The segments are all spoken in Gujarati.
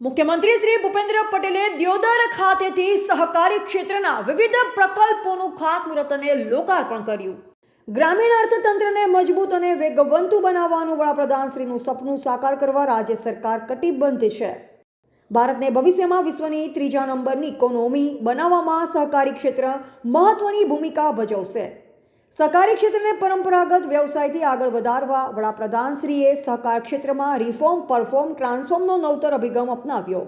મુખ્યમંત્રી શ્રી ભૂપેન્દ્ર પટેલે દ્યોદર ખાતેથી સહકારી ક્ષેત્રના વિવિધ પ્રકલ્પોનું ખાતમુહૂર્ત અને લોકાર્પણ કર્યું. ગ્રામીણ અર્થતંત્રને મજબૂત અને વેગવંતુ બનાવવાનું વડાપ્રધાનશ્રીનું સપનું સાકાર કરવા રાજ્ય સરકાર કટિબદ્ધ છે. ભારતને ભવિષ્યમાં વિશ્વની ત્રીજા નંબરની ઇકોનોમી બનાવવામાં સહકારી ક્ષેત્ર મહત્વની ભૂમિકા ભજવશે. સહકારી ક્ષેત્રને પરંપરાગત વ્યવસાયથી આગળ વધારવા વડાપ્રધાનશ્રીએ સહકાર ક્ષેત્રમાં રિફોર્મ પરફોર્મ ટ્રાન્સફોર્મનો નવતર અભિગમ અપનાવ્યો.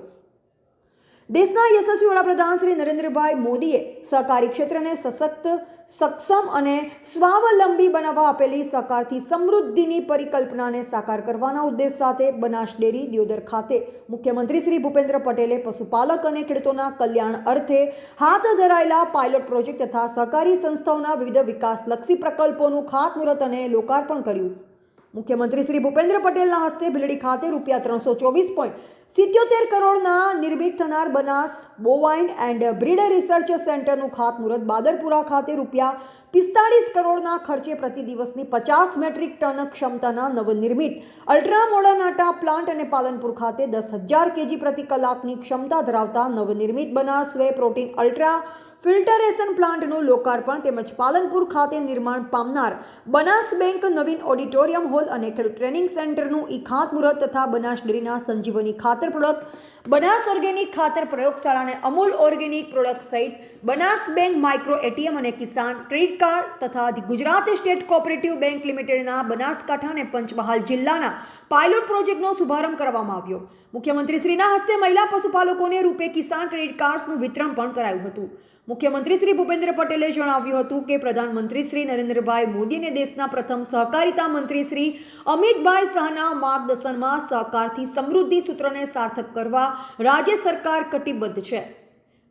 દેશના યશસ્વી વડાપ્રધાન શ્રી નરેન્દ્રભાઈ મોદીએ સહકારી ક્ષેત્રને સશક્ત, સક્ષમ અને સ્વાવલંબી બનાવવા આપેલી સહકારથી સમૃદ્ધિની પરિકલ્પનાને સાકાર કરવાના ઉદ્દેશ સાથે બનાસ ડેરી દિયોદર ખાતે મુખ્યમંત્રી શ્રી ભૂપેન્દ્ર પટેલે પશુપાલક અને ખેડૂતોના કલ્યાણ અર્થે હાથ ધરાયેલા પાયલોટ પ્રોજેક્ટ તથા સહકારી સંસ્થાઓના વિવિધ વિકાસલક્ષી પ્રકલ્પોનું ખાતમુહૂર્ત અને લોકાર્પણ કર્યું. મુખ્યમંત્રી શ્રી ભૂપેન્દ્ર પટેલના હસ્તે ભીલડી ખાતે રૂપિયા ત્રણસો ચોવીસ પોઈન્ટ સિત્યોતેર કરોડના નિર્મિત થનાર Banas bovine and breeder research સેન્ટરનું ખાતમુહૂર્ત બાદરપુરા ખાતે રૂપિયા પિસ્તાળીસ કરોડના ખર્ચે પ્રતિ દિવસની પચાસ મેટ્રિક ટન ક્ષમતાના નવનિર્મિત અલ્ટ્રા મોડર્ન આટા પ્લાન્ટ અને પાલનપુર ખાતે દસ હજાર કેજી પ્રતિ કલાકની ક્ષમતા ધરાવતા નવનિર્મિત Banas whey protein ultra filtration પ્લાન્ટનું લોકાર્પણ તેમજ પાલનપુર ખાતે નિર્માણ પામનાર બનાસ બેંક નવીન ઓડિટોરિયમ હોલ અને ખેડૂત ટ્રેનિંગ સેન્ટરનું ઈ ખાતમુહૂર્ત તથા બનાસ ડેરીના સંજીવની ખાતર પ્રોડક્ટ, બનાસ ઓર્ગેનિક ખાતર પ્રયોગશાળાને અમૂલ ઓર્ગેનિક પ્રોડક્ટ સહિત બનાસ બેંક માઇક્રો એટીએમ અને કિસાન ક્રેડિટ કાર્ડ તથા ગુજરાત સ્ટેટ કોઓપરેટિવ બેંક લિમિટેડના બનાસકાંઠા અને પંચમહાલ જિલ્લાના પાયલોટ પ્રોજેક્ટનો શુભારંભ કરવામાં આવ્યો. મુખ્યમંત્રી શ્રીના હસ્તે મહિલા પશુપાલકોને રૂપે કિસાન ક્રેડિટ કાર્ડ્સનું વિતરણ પણ કરાયું હતું. મુખ્યમંત્રી શ્રી ભૂપેન્દ્ર પટેલે જણાવ્યું હતું કે પ્રધાનમંત્રી શ્રી નરેન્દ્રભાઈ મોદીને દેશના પ્રથમ સહકારિતા મંત્રી શ્રી અમિતભાઈ શાહના માર્ગદર્શનમાં સહકારથી સમૃદ્ધિ સૂત્રને સાર્થક કરવા રાજ્ય સરકાર કટિબદ્ધ છે.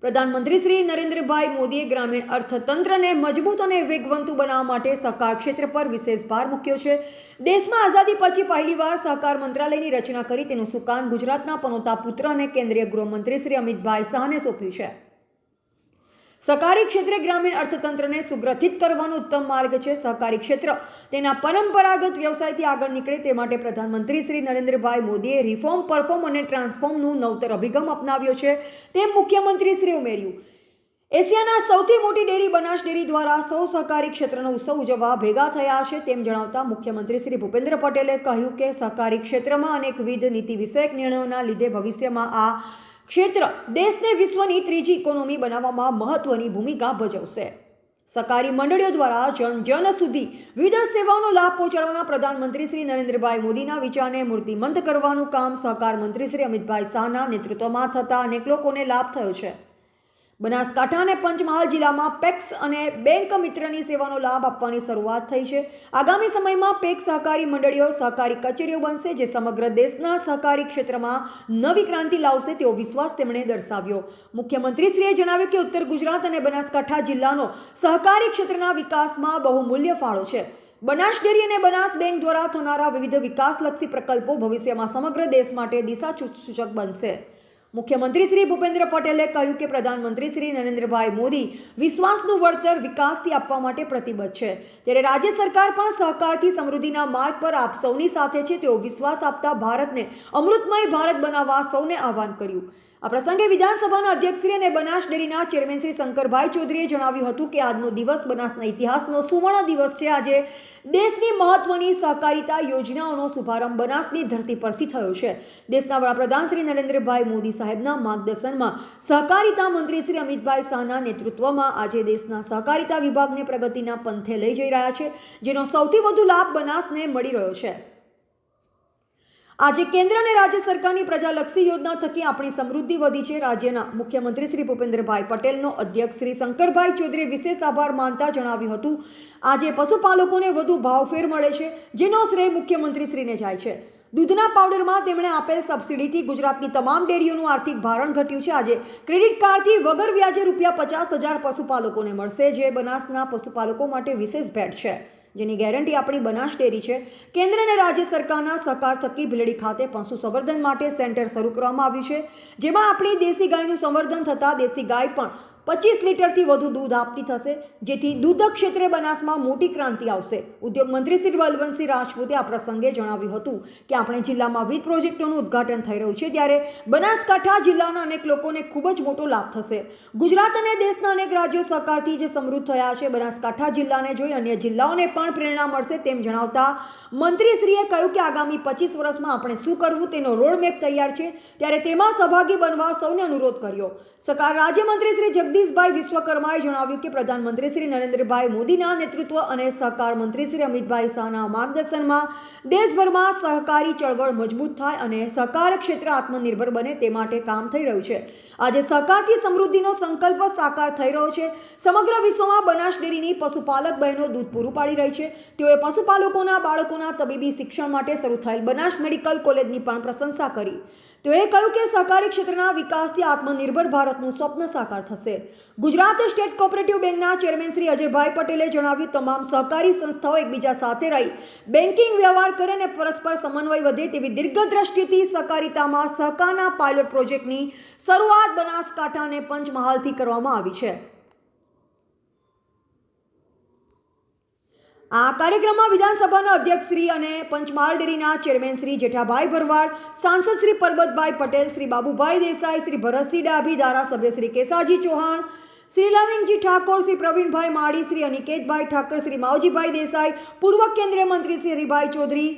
પ્રધાનમંત્રી શ્રી નરેન્દ્રભાઈ મોદીએ ગ્રામીણ અર્થતંત્રને મજબૂત અને વેગવંતુ બનાવવા માટે સહકાર ક્ષેત્ર પર વિશેષ ભાર મૂક્યો છે. દેશમાં આઝાદી પછી પહેલીવાર સહકાર મંત્રાલયની રચના કરી તેનું સુકાન ગુજરાતના પનોતા પુત્ર અને કેન્દ્રીય ગૃહમંત્રી શ્રી અમિતભાઈ શાહને સોંપ્યું છે. સહકારી ક્ષેત્રે ગ્રામીણ અર્થતંત્રને સુગ્રથિત કરવાનો ઉત્તમ માર્ગ છે સહકારી ક્ષેત્ર. તેના પરંપરાગત વ્યવસાયથી આગળ નીકળે તે માટે પ્રધાનમંત્રી શ્રી નરેન્દ્રભાઈ મોદીએ રિફોર્મ પરફોર્મ અને ટ્રાન્સફોર્મનું નવતર અભિગમ અપનાવ્યો છે. તેમ મુખ્યમંત્રી શ્રી ઉમેર્યું, એશિયાના સૌથી મોટી ડેરી બનાસ ડેરી દ્વારા સૌ સહકારી ક્ષેત્રનો ઉત્સવ ઉજવવા ભેગા થયા છે. તેમ જણાવતા મુખ્યમંત્રી શ્રી ભૂપેન્દ્ર પટેલે કહ્યું કે, સહકારી ક્ષેત્રમાં અનેકવિધ નીતિ વિષયક નિર્ણયોના લીધે ભવિષ્યમાં આ ક્ષેત્ર દેશને વિશ્વની ત્રીજી ઇકોનોમી બનાવવામાં મહત્વની ભૂમિકા ભજવશે. સહકારી મંડળીઓ દ્વારા જન સુધી વિવિધ સેવાઓનો લાભ પહોંચાડવાના પ્રધાનમંત્રી શ્રી નરેન્દ્રભાઈ મોદીના વિચારને મૂર્તિમંત કરવાનું કામ સહકાર મંત્રી શ્રી અમિતભાઈ શાહના નેતૃત્વમાં થતા અનેક લોકોને લાભ થયો છે. બનાસકાંઠા અને પંચમહાલ જિલ્લામાં પેક્સ અને બેંક મિત્રની સેવાનો લાભ આપવાની શરૂઆત થઈ છે. આગામી સમયમાં પેક સહકારી મંડળીઓ, સહકારી કચેરીઓ બનશે જે સમગ્ર દેશના સહકારી ક્ષેત્રમાં નવી ક્રાંતિ લાવશે તેવો વિશ્વાસ તેમણે દર્શાવ્યો. મુખ્યમંત્રીશ્રીએ જણાવ્યું કે ઉત્તર ગુજરાત અને બનાસકાંઠા જિલ્લાનો સહકારી ક્ષેત્રના વિકાસમાં બહુમૂલ્ય ફાળો છે. બનાસ ડેરી અને બનાસ બેંક દ્વારા થનારા વિવિધ વિકાસલક્ષી પ્રકલ્પો ભવિષ્યમાં સમગ્ર દેશ માટે દિશા સૂચક બનશે. મુખ્યમંત્રી શ્રી ભૂપેન્દ્ર પટેલે કહ્યું કે પ્રધાનમંત્રી શ્રી નરેન્દ્રભાઈ મોદી વિશ્વાસનું વળતર વિકાસથી આપવા માટે પ્રતિબદ્ધ છે. ત્યારે રાજ્ય સરકાર પણ સહકારથી સમૃદ્ધિના માર્ગ પર આપ સૌની સાથે છે તેઓ વિશ્વાસ આપતા ભારતને અમૃતમય ભારત બનાવવા સૌને આહવાન કર્યું. આ પ્રસંગે વિધાનસભાના અધ્યક્ષશ્રી અને બનાસ ડેરીના ચેરમેન શ્રી શંકરભાઈ ચૌધરીએ જણાવ્યું હતું કે આજનો દિવસ બનાસના ઇતિહાસનો સુવર્ણ દિવસ છે. આજે દેશની મહત્વની સહકારિતા યોજનાઓનો શુભારંભ બનાસની ધરતી પરથી થયો છે. દેશના વડાપ્રધાન શ્રી નરેન્દ્રભાઈ મોદી સાહેબના માર્ગદર્શનમાં સહકારિતા મંત્રી શ્રી અમિતભાઈ શાહના નેતૃત્વમાં આજે દેશના સહકારિતા વિભાગને પ્રગતિના પંથે લઈ જઈ રહ્યા છે, જેનો સૌથી વધુ લાભ બનાસને મળી રહ્યો છે. આજે કેન્દ્ર અને રાજ્ય સરકારની પ્રજાલક્ષી યોજના થકી આપણી સમૃદ્ધિ વધી છે. રાજ્યના મુખ્યમંત્રી શ્રી ભૂપેન્દ્રભાઈ પટેલનો અધ્યક્ષ શ્રી શંકરભાઈ ચૌધરીએ વિશેષ આભાર માનતા જણાવ્યું હતું. આજે પશુપાલકોને વધુ ભાવફેર મળે છે, જેનો શ્રેય મુખ્યમંત્રી શ્રીને જાય છે. દૂધના પાવડરમાં તેમણે આપેલ સબસિડીથી ગુજરાતની તમામ ડેરીઓનું આર્થિક ભારણ ઘટ્યું છે. આજે ક્રેડિટ કાર્ડથી વગર વ્યાજે રૂપિયા પચાસ હજાર પશુપાલકોને મળશે, જે બનાસના પશુપાલકો માટે વિશેષ ભેટ છે. જેની ગેરંટી આપણી બનાસ ડેરી છે. કેન્દ્ર અને રાજ્ય સરકારના સહકાર થકી ભીલડી ખાતે પશુ સંવર્ધન માટે સેન્ટર શરૂ કરવામાં આવ્યું છે. જેમાં આપણી દેશી ગાયનું સંવર્ધન થતાં દેશી ગાય પણ પચીસ લીટરથી વધુ દૂધ આપતી થશે, જેથી દૂધ ક્ષેત્રે બનાસમાં મોટી ક્રાંતિ આવશે. ઉદ્યોગ મંત્રી શ્રી બલવંતસિંહ રાજપૂતે આ પ્રસંગે જણાવ્યું હતું કે આપણે જિલ્લામાં વિવિધ પ્રોજેક્ટોનું ઉદ્ઘાટન થઈ રહ્યું છે, ત્યારે બનાસકાંઠા જિલ્લાના અનેક લોકોને ખૂબ જ મોટો લાભ થશે. ગુજરાત અને દેશના અનેક રાજ્યો સહકારથી જે સમૃદ્ધ થયા છે, બનાસકાંઠા જિલ્લાને જોઈ અન્ય જિલ્લાઓને પણ પ્રેરણા મળશે તેમ જણાવતા મંત્રીશ્રીએ કહ્યું કે આગામી પચીસ વર્ષમાં આપણે શું કરવું તેનો રોડમેપ તૈયાર છે, ત્યારે તેમાં સહભાગી બનવા સૌને અનુરોધ કર્યો. સરકાર રાજ્યમંત્રી શ્રી જગદીશભાઈ વિશ્વકર્માએ જણાવ્યું કે પ્રધાનમંત્રી શ્રી નરેન્દ્રભાઈ મોદીના નેતૃત્વ અને સહકાર મંત્રી શ્રી અમિતભાઈ શાહના માર્ગદર્શનમાં દેશભરમાં સહકારી ચળવળ મજબૂત થાય અને સહકાર ક્ષેત્ર આત્મનિર્ભર બને તે માટે કામ થઈ રહ્યું છે. આજે સહકારથી સમૃદ્ધિનો સંકલ્પ સાકાર થઈ રહ્યો છે. સમગ્ર વિશ્વમાં બનાસ ડેરીની પશુપાલક બહેનો દૂધ પૂરું પાડી રહી છે. તેઓએ પશુપાલકોના બાળકોના તબીબી શિક્ષણ માટે શરૂ થયેલ બનાસ મેડિકલ કોલેજની પણ પ્રશંસા કરી. તેઓએ કહ્યું કે સહકારી ક્ષેત્રના વિકાસથી આત્મનિર્ભર ભારતનું સ્વપ્ન સાકાર થશે. ગુજરાત સ્ટેટ કોઓપરેટિવ બેંકના ચેરમેન શ્રી અજયભાઈ પટેલે જણાવ્યું, તમામ સહકારી સંસ્થાઓ એકબીજા સાથે રહી બેન્કિંગ વ્યવહાર કરે અને પરસ્પર સમન્વય વધે તેવી દીર્ઘદ્રષ્ટિથી સહકારિતામાં સહકારના પાયલોટ પ્રોજેક્ટની શરૂઆત બનાસકાંઠા અને પંચમહાલથી કરવામાં આવી છે. આ કાર્યક્રમમાં વિધાનસભાના અધ્યક્ષ શ્રી અને પંચમહાલ ડેરીના ચેરમેન શ્રી જેઠાભાઈ ભરવાડ, સાંસદ શ્રી પરબતભાઈ પટેલ, શ્રી બાબુભાઈ દેસાઈ, શ્રી ભરતસિંહ ડાભી, ધારાસભ્ય શ્રી કેસાજી ચૌહાણ, શ્રી લવિંગજી ઠાકોર, શ્રી પ્રવીણભાઈ માળી, શ્રી અનિકેતભાઈ ઠાકર, શ્રી માવજીભાઈ દેસાઈ, પૂર્વ કેન્દ્રીય મંત્રી શ્રી હરિભાઈ ચૌધરી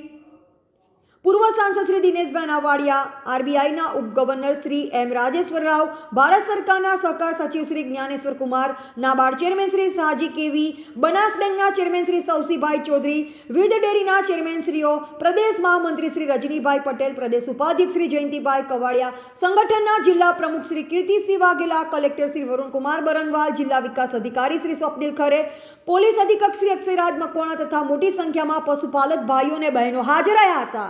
પૂર્વ સાંસદ શ્રી દિનેશભાઈ નાવાડિયા આરબીઆઈના ઉપગવર્નર શ્રી એમ રાજેશ્વર રાવ ભારત સરકારના સહકાર સચિવ Shri Gyaneshwar Kumar, NABARD chairman Shri Saji K V, Banas બેંકના ચેરમેન શ્રી સૌસીભાઈ ચૌધરી, વિવિધ ડેરીના ચેરમેન શ્રીઓ, પ્રદેશ મહામંત્રી શ્રી રજનીભાઈ પટેલ, પ્રદેશ ઉપાધ્યક્ષ શ્રી જયંતિભાઈ કવાડિયા, સંગઠનના જિલ્લા પ્રમુખ શ્રી કીર્તિસિંહ વાઘેલા, કલેક્ટર શ્રી વરુણકુમાર બરનવાલ, જિલ્લા વિકાસ અધિકારી શ્રી સ્વપ્નિલ ખરે, પોલીસ અધિક્ષક શ્રી અક્ષયરાજ મકવાણા તથા મોટી સંખ્યામાં પશુપાલક ભાઈઓ અને બહેનો હાજર રહ્યા હતા.